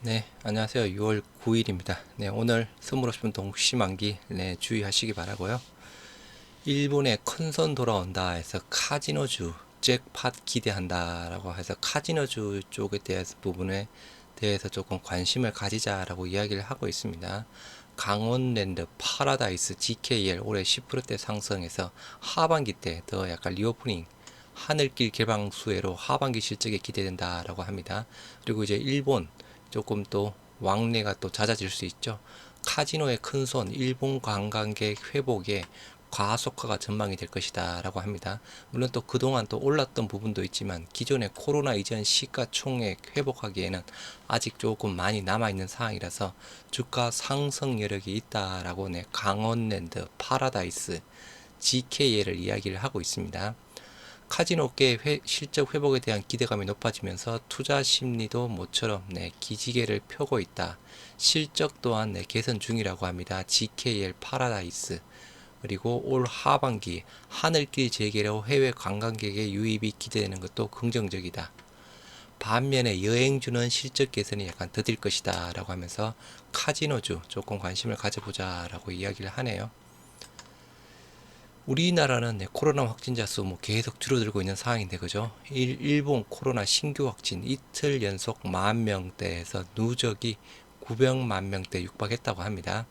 네, 안녕하세요. 6월 9일입니다. 네, 오늘 선물 없으면 동시만기 네, 주의하시기 바라고요. 일본의 큰손 돌아온다 해서 카지노주 잭팟 기대한다라고 해서 카지노주 쪽에 대해서 부분에 대해서 조금 관심을 가지자라고 이야기를 하고 있습니다. 강원랜드 파라다이스 GKL 올해 10%대 상승해서 하반기 때 더 약간 리오프닝 하늘길 개방 수혜로 하반기 실적에 기대된다라고 합니다. 그리고 이제 일본 조금 또 왕래가 또 잦아질 수 있죠. 카지노의 큰 손, 일본 관광객 회복에 과속화가 전망이 될 것이다 라고 합니다. 물론 또 그동안 또 올랐던 부분도 있지만 기존의 코로나 이전 시가총액 회복하기에는 아직 조금 많이 남아있는 상황이라서 주가 상승 여력이 있다 라고 네, 강원랜드 파라다이스 GKL을 이야기를 하고 있습니다. 카지노 업계의 회- 실적 회복에 대한 기대감이 높아지면서 투자 심리도 모처럼 네, 기지개를 펴고 있다. 실적 또한 네, 개선 중이라고 합니다. GKL 파라다이스 그리고 올 하반기 하늘길 재개로 해외 관광객의 유입이 기대되는 것도 긍정적이다. 반면에 여행주는 실적 개선이 약간 더딜 것이다 라고 하면서 카지노주 조금 관심을 가져보자 라고 이야기를 하네요. 우리나라는 네, 코로나 확진자 수 뭐 계속 줄어들고 있는 상황인데 그죠? 일, 일본 코로나 신규 확진 이틀 연속 만 명대에서 누적이 900만 명대 육박했다고 합니다.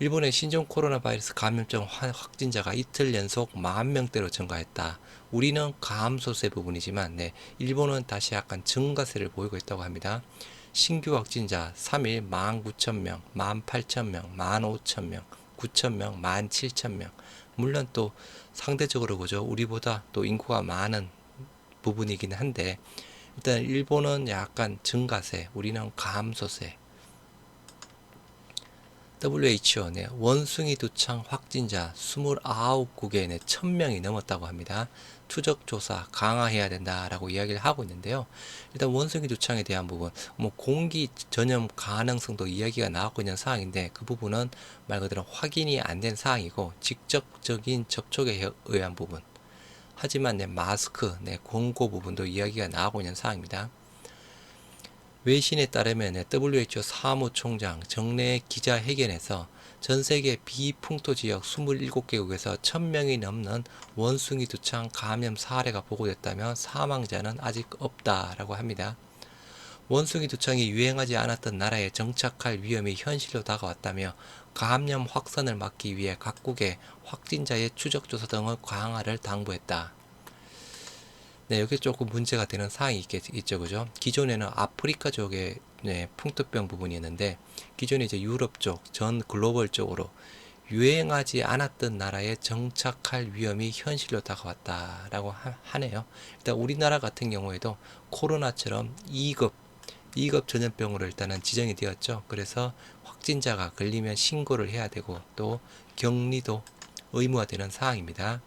일본의 신종 코로나 바이러스 감염증 확- 확진자가 이틀 연속 만 명대로 증가했다. 우리는 감소세 부분이지만 네, 일본은 다시 약간 증가세를 보이고 있다고 합니다. 신규 확진자 3일 19,000명, 18,000명, 15,000명, 9,000명, 17,000명. 물론 또 상대적으로 그죠. 우리보다 또 인구가 많은 부분이긴 한데 일단 일본은 약간 증가세, 우리는 감소세. WHO 네, 원숭이 두창 확진자 29국에 네, 1000명이 넘었다고 합니다. 추적 조사 강화해야 된다라고 이야기를 하고 있는데요. 일단 원숭이 두창에 대한 부분, 뭐 공기 전염 가능성도 이야기가 나오고 있는 사항인데 그 부분은 말 그대로 확인이 안 된 사항이고 직접적인 접촉에 의한 부분. 하지만 네, 마스크, 네, 공고 부분도 이야기가 나오고 있는 사항입니다. 외신에 따르면 WHO 사무총장 정례 기자회견에서 전 세계 비풍토 지역 27개국에서 1000명이 넘는 원숭이 두창 감염 사례가 보고됐다며 사망자는 아직 없다라고 합니다. 원숭이 두창이 유행하지 않았던 나라에 정착할 위험이 현실로 다가왔다며 감염 확산을 막기 위해 각국의 확진자의 추적 조사 등의 강화를 당부했다. 네, 여기 조금 문제가 되는 사항이 있겠, 있죠, 그죠? 기존에는 아프리카 쪽에 네, 풍토병 부분이 있는데 기존에 이제 유럽 쪽, 전 글로벌 쪽으로 유행하지 않았던 나라에 정착할 위험이 현실로 다가왔다라고 하, 하네요. 일단 우리나라 같은 경우에도 코로나처럼 2급, 2급 전염병으로 일단은 지정이 되었죠. 그래서 확진자가 걸리면 신고를 해야 되고 또 격리도 의무화되는 사항입니다.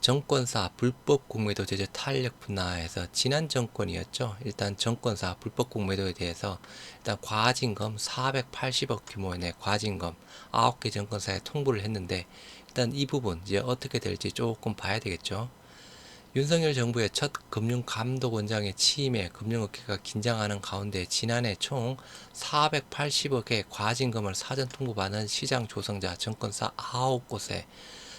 정권사 불법 공매도 제재 탄력 분화해서 지난 정권이었죠. 일단 정권사 불법 공매도에 대해서 일단 과징금 480억 규모의 네, 과징금 9개 정권사에 통보를 했는데 일단 이 부분 이제 어떻게 될지 조금 봐야 되겠죠. 윤석열 정부의 첫 금융감독원장의 취임에 금융업계가 긴장하는 가운데 지난해 총 480억의 과징금을 사전 통보받은 시장 조성자 정권사 9곳에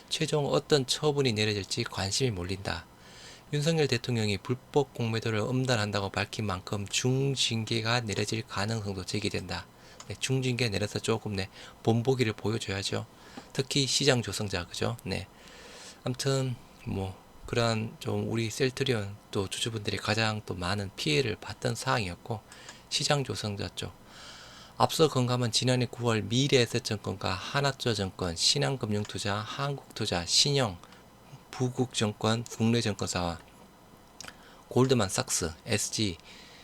최종 어떤 처분이 내려질지 관심이 몰린다. 윤석열 대통령이 불법 공매도를 엄단한다고 밝힌 만큼 중징계가 내려질 가능성도 제기된다. 네, 중징계 내려서 조금 네, 본보기를 보여줘야죠. 특히 시장 조성자 그죠? 네. 아무튼 뭐 그러한 좀 우리 셀트리온 또 주주분들이 가장 또 많은 피해를 봤던 사항이었고 시장 조성자 쪽 앞서 건감은 지난해 9월 미래에셋증권과 하나투자증권, 신한금융투자, 한국투자, 신영, 부국증권, 국내증권사와 골드만삭스, SG,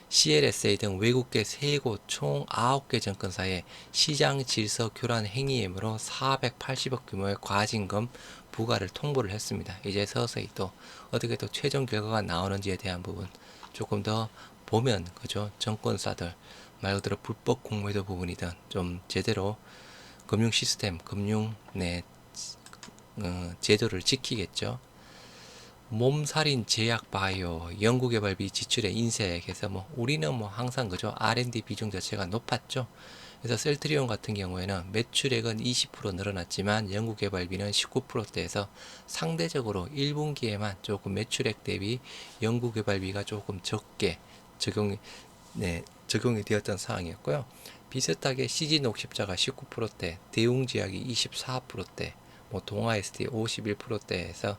CLSA 등 외국계 3곳 총 9개 증권사의 시장 질서 교란 행위 혐의로 480억 규모의 과징금 부과를 통보를 했습니다. 이제 서서히 또 어떻게 또 최종 결과가 나오는지에 대한 부분 조금 더 보면 그죠 정권사들 말 그대로 불법 공매도 부분이든 좀 제대로 금융 시스템, 금융 내 어, 제도를 지키겠죠. 몸살인 제약 바이오 연구개발비 지출의 인색에서 뭐 우리는 뭐 항상 그죠 R&D 비중 자체가 높았죠. 그래서 셀트리온 같은 경우에는 매출액은 20% 늘어났지만 연구개발비는 19%대에서 상대적으로 1분기에만 조금 매출액 대비 연구개발비가 조금 적게 적용이 네, 적용이 되었던 상황이었고요. 비슷하게 CG 녹십자가 19%대, 대웅제약이 24%대, 뭐 동아 SD 51%대에서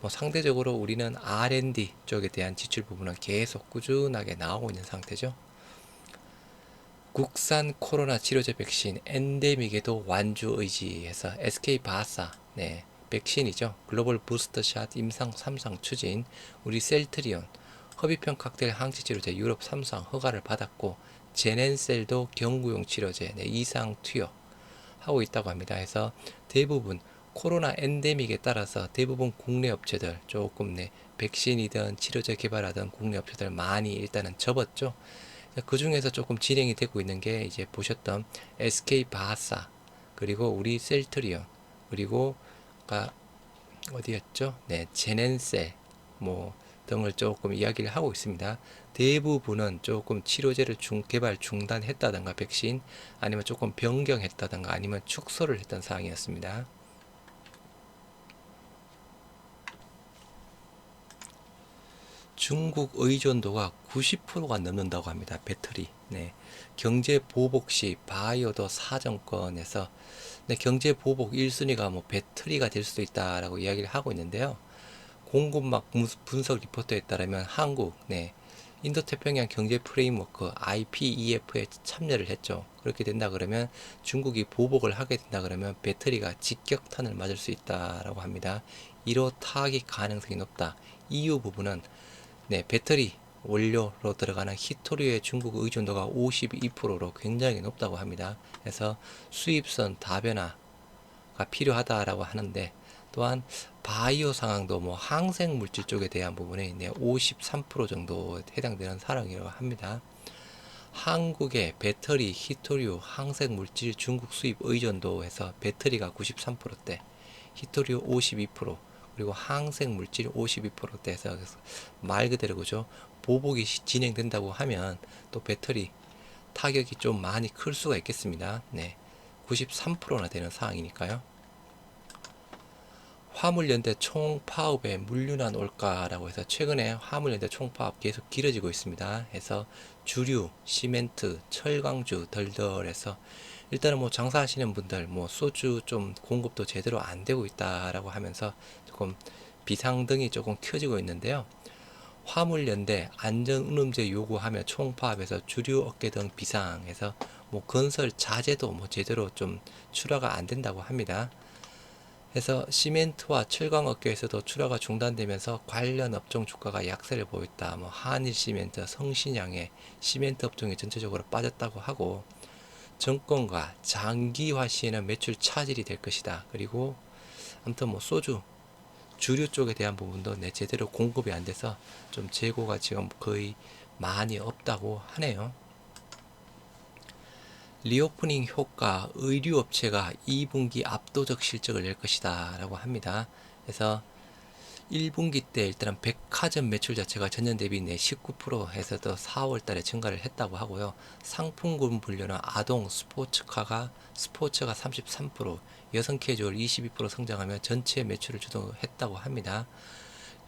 뭐 상대적으로 우리는 R&D 쪽에 대한 지출 부분은 계속 꾸준하게 나오고 있는 상태죠. 국산 코로나 치료제 백신 엔데믹에도 완주 의지해서 SK 바사 네 백신이죠 글로벌 부스터샷 임상 3상 추진 우리 셀트리온 허비평 칵테일 항체 치료제 유럽 3상 허가를 받았고 제넨셀도 경구용 치료제 네, 이상 투여 하고 있다고 합니다. 해서 대부분 코로나 엔데믹에 따라서 대부분 국내 업체들 조금 네 백신이든 치료제 개발하던 국내 업체들 많이 일단은 접었죠. 그 중에서 조금 진행이 되고 있는 게 이제 보셨던 SK 바사 그리고 우리 셀트리온 그리고 가 어디였죠? 네, 제넨셀 뭐 등을 조금 이야기를 하고 있습니다. 대부분은 조금 치료제를 중, 개발 중단했다던가 백신 아니면 조금 변경했다던가 아니면 축소를 했던 상황이었습니다. 중국 의존도가 90%가 넘는다고 합니다. 배터리. 네. 경제 보복 시 바이오도 사정권에서 네, 경제 보복 1순위가 뭐 배터리가 될 수도 있다라고 이야기를 하고 있는데요. 공급막 분석 리포트에 따르면 한국, 네, 인도태평양 경제 프레임워크 IPEF에 참여를 했죠. 그렇게 된다 그러면 중국이 보복을 하게 된다 그러면 배터리가 직격탄을 맞을 수 있다라고 합니다. 이로 타격이 가능성이 높다. EU 부분은 네, 배터리 원료로 들어가는 히토리의 중국 의존도가 52%로 굉장히 높다고 합니다. 그래서 수입선 다변화가 필요하다라고 하는데 또한 바이오 상황도 뭐 항생 물질 쪽에 대한 부분에 네, 53% 정도 해당되는 사항이라고 합니다. 한국의 배터리, 히토류, 항생 물질 중국 수입 의존도에서 배터리가 93%대, 히토류 52%, 그리고 항생 물질 52%대에서 말 그대로 그죠 보복이 진행된다고 하면 또 배터리 타격이 좀 많이 클 수가 있겠습니다. 네, 93%나 되는 상황이니까요. 화물연대 총파업에 물륜한 올까라고 해서 최근에 화물연대 총파업 계속 길어지고 있습니다. 해서 주류, 시멘트, 철강주 덜덜해서 일단은 뭐 장사하시는 분들 뭐 소주 좀 공급도 제대로 안 되고 있다라고 하면서 조금 비상등이 조금 켜지고 있는데요. 화물연대 안전운임제 요구하며 총파업에서 주류 업계 등 비상해서 뭐 건설 자재도 뭐 제대로 좀 출하가 안 된다고 합니다. 해서 시멘트와 철강 업계에서도 출하가 중단되면서 관련 업종 주가가 약세를 보였다. 뭐 한일 시멘트, 성신양의 시멘트 업종이 전체적으로 빠졌다고 하고 정권과 장기화 시에는 매출 차질이 될 것이다. 그리고 아무튼 뭐 소주 주류 쪽에 대한 부분도 내 제대로 공급이 안 돼서 좀 재고가 지금 거의 많이 없다고 하네요. 리오프닝 효과 의류업체가 2분기 압도적 실적을 낼 것이다 라고 합니다. 그래서 1분기 때 일단 백화점 매출 자체가 전년 대비 내 19% 해서도 4월 달에 증가를 했다고 하고요. 상품군 분류는 아동 스포츠카가 스포츠가 33%, 여성 캐주얼 22% 성장하며 전체 매출을 주도했다고 합니다.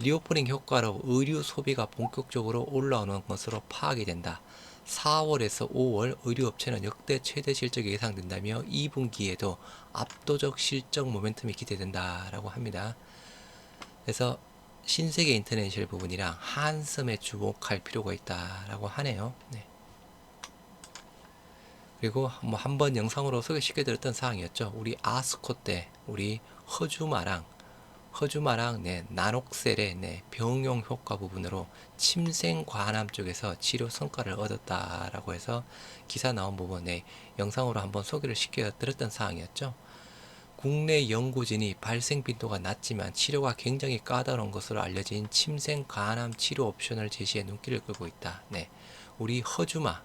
리오프닝 효과로 의류 소비가 본격적으로 올라오는 것으로 파악이 된다. 4월에서 5월 의류업체는 역대 최대 실적이 예상된다며 2분기에도 압도적 실적 모멘텀이 기대된다라고 합니다. 그래서 신세계 인터내셔널 부분이랑 한섬에 주목할 필요가 있다라고 하네요. 네. 그리고 뭐 한 번 영상으로 소개시켜 드렸던 사항이었죠. 우리 아스코 때 우리 허주마랑 허주마랑 네, 나녹셀의 네, 병용 효과 부분으로 침생 과암 쪽에서 치료 성과를 얻었다라고 해서 기사 나온 부분 네, 영상으로 한번 소개를 시켜 드렸던 사항이었죠. 국내 연구진이 발생 빈도가 낮지만 치료가 굉장히 까다로운 것으로 알려진 침생 간암 치료 옵션을 제시해 눈길을 끌고 있다. 네. 우리 허주마,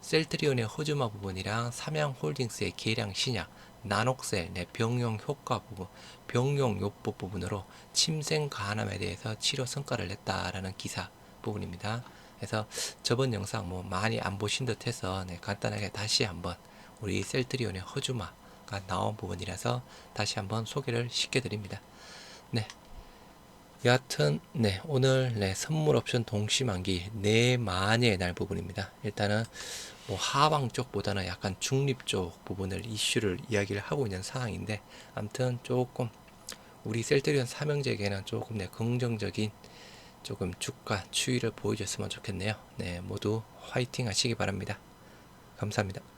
셀트리온의 허주마 부분이랑 삼양홀딩스의 계량 신약, 난옥셀, 네, 병용 효과 부분, 병용 요법 부분으로 침생 간암에 대해서 치료 성과를 냈다라는 기사 부분입니다. 그래서 저번 영상 뭐 많이 안 보신 듯 해서 네, 간단하게 다시 한번 우리 셀트리온의 허주마가 나온 부분이라서 다시 한번 소개를 시켜드립니다. 네, 여하튼 네 오늘 네 선물 옵션 동시 만기 네 만여의 날 부분입니다. 일단은 뭐 하방 쪽보다는 약간 중립 쪽 부분을 이슈를 이야기를 하고 있는 상황인데 아무튼 조금 우리 셀트리온 삼형제에게는 조금 네 긍정적인 조금 주가 추이를 보여줬으면 좋겠네요. 네 모두 화이팅 하시기 바랍니다. 감사합니다.